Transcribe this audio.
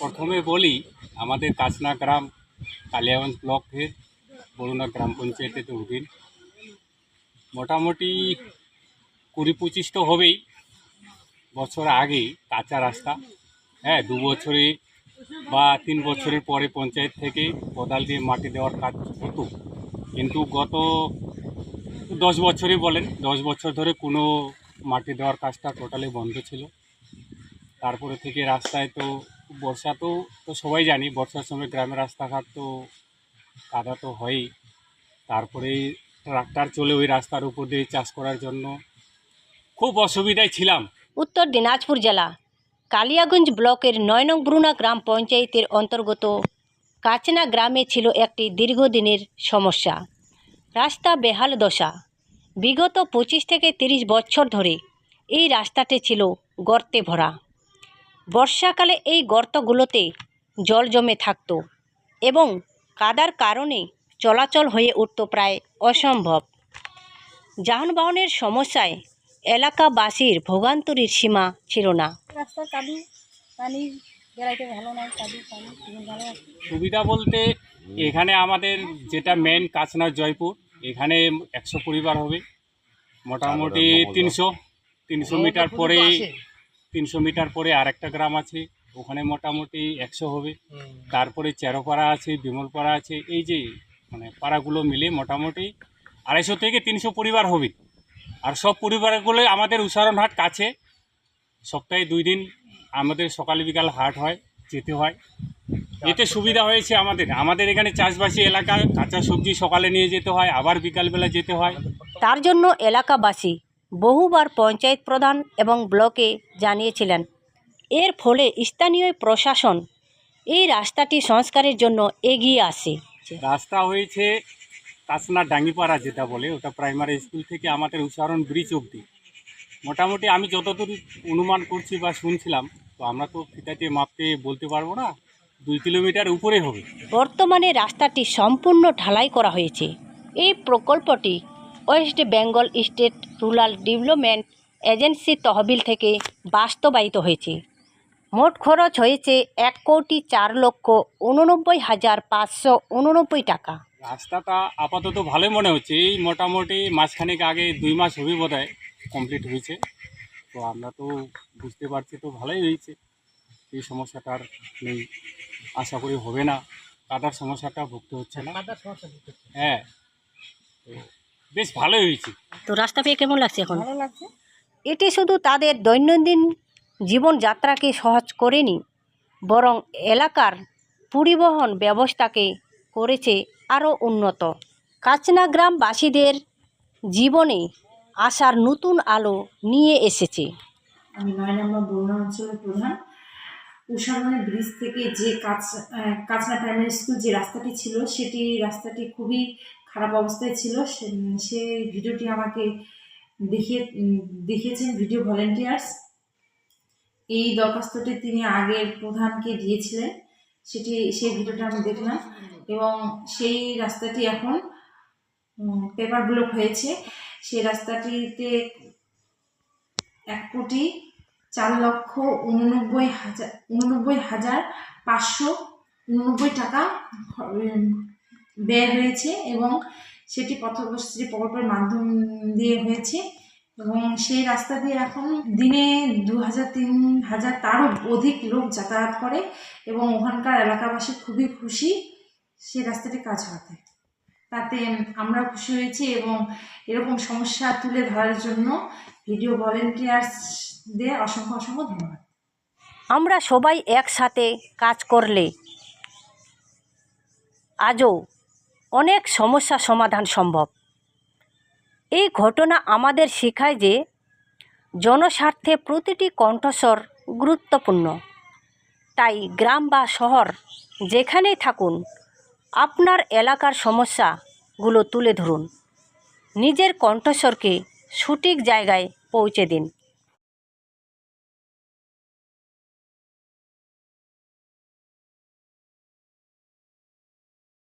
প্রথমে বলি, আমাদের কাচনা গ্রাম, কালিয়াগঞ্জ ব্লক থেকে বরুণা গ্রাম পঞ্চায়েতে তহবিল মোটামুটি কুড়ি পঁচিশ তো হবেই। বছর আগে কাঁচা রাস্তা হ্যাঁ দু বছরে বা তিন বছরের পরে পঞ্চায়েত থেকে কোদাল দিয়ে মাটি দেওয়ার কাজ হতো। কিন্তু গত দশ বছরই বলেন, দশ বছর ধরে কোনো মাটি দেওয়ার কাজটা টোটালি বন্ধ ছিল। তারপরে থেকে রাস্তায় তো বর্ষা তো তো সবাই জানি, বর্ষার সময় গ্রামের রাস্তাঘাট তো কাদা তো হয়ই। তারপরে ট্রাক্টর চলে ওই রাস্তার উপর দিয়ে চাষ করার জন্য খুব অসুবিধায় ছিলাম। উত্তর দিনাজপুর জেলা, কালিয়াগঞ্জ ব্লকের নয় নং ব্রুনা গ্রাম পঞ্চায়েতের অন্তর্গত কাচনা গ্রামে ছিল একটি দীর্ঘদিনের সমস্যা। রাস্তা বেহাল দশা। বিগত পঁচিশ থেকে তিরিশ বছর ধরে এই রাস্তাটি ছিল গর্তে ভরা। বর্ষাকালে এই গর্তগুলোতে জল জমে থাকত এবং কাদার কারণে চলাচল হয়ে উঠত প্রায় অসম্ভব। যানবাহনের সমস্যায় এলাকাবাসীর ভোগান্তরীর সীমা ছিল না। রাস্তার কাদু পানি বেড়াইতে ভালো নয় কাদু পানি ভালো সুবিধা বলতে এখানে আমাদের যেটা মেন কাচনা জয়পুর এখানে একশো পরিবার হবে। মোটামুটি তিনশো তিনশো মিটার পরে তিনশো মিটার পরে আরেকটা গ্রাম আছে ওখানে মোটামুটি একশো হবে। তারপরে চেরোপাড়া আছে বিমলপাড়া আছে এই যে মানে পাড়াগুলো মিলে মোটামুটি আড়াইশো থেকে তিনশো পরিবার হবে। আর সব পরিবারগুলো আমাদের উসারণহাট কাছে। সপ্তাহে দুই দিন আমাদের সকাল বিকাল হাট হয় যেতে হয়। এতে সুবিধা হয়েছে আমাদের। আমাদের এখানে চাষবাসী এলাকা কাঁচা সবজি সকালে নিয়ে যেতে হয় আবার বিকালবেলা যেতে হয়। তার জন্য এলাকাবাসী বহুবার পঞ্চায়েত প্রধান এবং ব্লকে জানিয়েছিলেন এর ফলে স্থানীয় প্রশাসন এই রাস্তাটি সংস্কারের জন্য এগিয়ে আসে রাস্তা হয়েছে কাসনা ডাঙ্গিপাড়া যেটা বলে ওটা প্রাইমারি স্কুল থেকে আমাদের উচ্চারণ ব্রিজ অবধি। মোটামুটি আমি যতদূর অনুমান করছি বা শুনছিলাম তো আমরা তো ফিতাতে মাপতে বলতে পারব না দুই কিলোমিটার উপরে হবে। বর্তমানে রাস্তাটি সম্পূর্ণ ঢালাই করা হয়েছে। এই প্রকল্পটি West Bengal state rural development agency তহবিল থেকে বাস্তবায়িত হয়েছে। মোট খরচ হয়েছে এক কোটি চার লক্ষ উননব্বই হাজার পাঁচশো উননব্বই টাকা। রাস্তাটা আপাতত ভালোই মনে হচ্ছে। এই মোটামুটি মাসখানেক আগে দুই মাস হবে বোধ হয় কমপ্লিট হয়েছে। তো আমরা তো বুঝতে পারছি তো ভালোই হয়েছে। এই সমস্যাটা আর নেই। আশা করি হবে না। কাদার সমস্যাটা ভুগতে হচ্ছে না। হ্যাঁ। তো বেশ ভালোই হয়েছে। তো রাস্তা পেয়ে কেমন লাগছে এখন? ভালো লাগছে। এটি শুধু তাদের দৈনন্দিন জীবনযাত্রাকে সহজ করেনি বরং এলাকার পরিবহন ব্যবস্থাকে করেছে আরও উন্নত। কাচনা গ্রামবাসীদের জীবনে আসার নতুন আলো নিয়ে এসেছে। আমি নয় নম্বর বরুণা অঞ্চলের প্রধান। উষাবনের ব্রিজ থেকে যে কাচ কাচনা প্রাইমারি স্কুল যে রাস্তাটি ছিল সেটি রাস্তাটি খুবই খারাপ অবস্থায় ছিল, সে- ভিডিওটি আমাকে দেখিয়ে, দেখিয়েছেন ভিডিও ভলেন্টিয়ার্স। এই দরখাস্তটি তিনি আগের প্রধানকে দিয়েছিলেন, সেটি, সেই ভিডিওটা আমি দেখলাম এবং সেই রাস্তাটি এখন পেপার ব্লক হয়েছে। সেই রাস্তাটিতে এক কোটি চার লক্ষ উননব্বই হাজার উননব্বই হাজার পাঁচশো উননব্বই টাকা ব্যয় হয়েছে এবং সেটি পথশ্রী প্রকল্পের মাধ্যম দিয়ে হয়েছে এবং সেই রাস্তা দিয়ে এখন দিনে দু হাজার তিন হাজার তারও অধিক লোক যাতায়াত করে এবং ওখানকার এলাকাবাসী খুবই খুশি সেই রাস্তাটি কাজ হতে তাতে আমরা খুশি হয়েছি এবং এরকম সমস্যা তুলে ধরার জন্য ভিডিও ভলেন্টিয়ার্সদের অসংখ্য অসংখ্য ধন্যবাদ। আমরা সবাই একসাথে কাজ করলে আজও অনেক সমস্যা সমাধান সম্ভব। এই ঘটনা আমাদের শেখায় যে জনস্বার্থে প্রতিটি কণ্ঠস্বর গুরুত্বপূর্ণ। তাই গ্রাম বা শহর যেখানেই থাকুন, আপনার এলাকার সমস্যাগুলো তুলে ধরুন। নিজের কণ্ঠস্বরকে সঠিক জায়গায় পৌঁছে দিন।